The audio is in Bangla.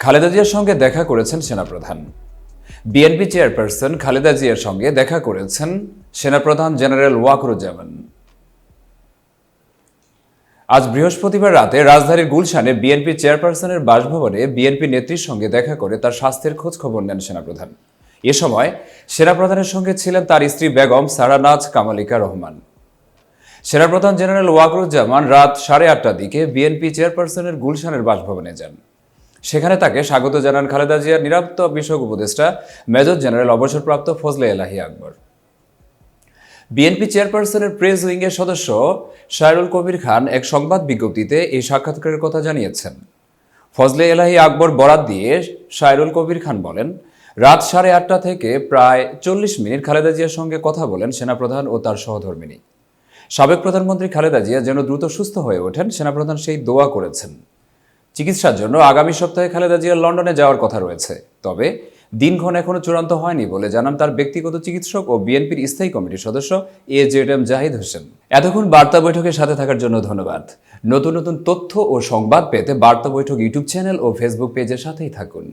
খালেদা জিয়ার সঙ্গে দেখা করেছেন সেনাপ্রধান। বিএনপি চেয়ারপারসন খালেদা জিয়ার সঙ্গে দেখা করেছেন সেনাপ্রধান জেনারেল ওয়াকরুজ্জামান। আজ বৃহস্পতিবার রাতে রাজধানীর গুলশানে বিএনপি চেয়ারপারসনের বাসভবনে বিএনপি নেত্রীর সঙ্গে দেখা করে তার স্বাস্থ্যের খোঁজ খবর নেন সেনাপ্রধান। এ সময় সেনাপ্রধানের সঙ্গে ছিলেন তার স্ত্রী বেগম সারানাজ কামালিকা রহমান। সেনাপ্রধান জেনারেল ওয়াকরুজ্জামান রাত সাড়ে আটটার দিকে বিএনপি চেয়ারপারসনের গুলশানের বাসভবনে যান। সেখানে তাকে স্বাগত জানান খালেদা জিয়ার নিরাপত্তা বিষয়ক উপদেষ্টা, মেজর জেনারেল অবসরপ্রাপ্ত ফজলে এলাহি আকবর। বিএনপি চেয়ারপারসনের প্রেস উইংয়ের সদস্য শায়রুল কবির খান এক সংবাদ বিজ্ঞপ্তিতে এই সাক্ষাৎকারের কথা জানিয়েছেন। ফজলে এলাহি আকবর বরাত দিয়ে শায়রুল কবির খান বলেন, রাত সাড়ে আটটা থেকে প্রায় চল্লিশ মিনিট খালেদা জিয়ার সঙ্গে কথা বলেন সেনাপ্রধান ও তার সহধর্মিনী। সাবেক প্রধানমন্ত্রী খালেদা জিয়া যেন দ্রুত সুস্থ হয়ে ওঠেন, সেনাপ্রধান সেই দোয়া করেছেন। চিকিৎসার জন্য আগামী সপ্তাহে খালেদা জিয়ার লন্ডনে যাওয়ার কথা রয়েছে। তবে দিনক্ষণ এখনও চূড়ান্ত হয়নি বলে জানান তার ব্যক্তিগত চিকিৎসক ও বিএনপির স্থায়ী কমিটির সদস্য A Z M Zahid Hossain. এতক্ষণ বার্তা বৈঠকের সাথে থাকার জন্য ধন্যবাদ। নতুন নতুন তথ্য ও সংবাদ পেতে বার্তা বৈঠক ইউটিউব চ্যানেল ও ফেসবুক পেজের সাথেই থাকুন।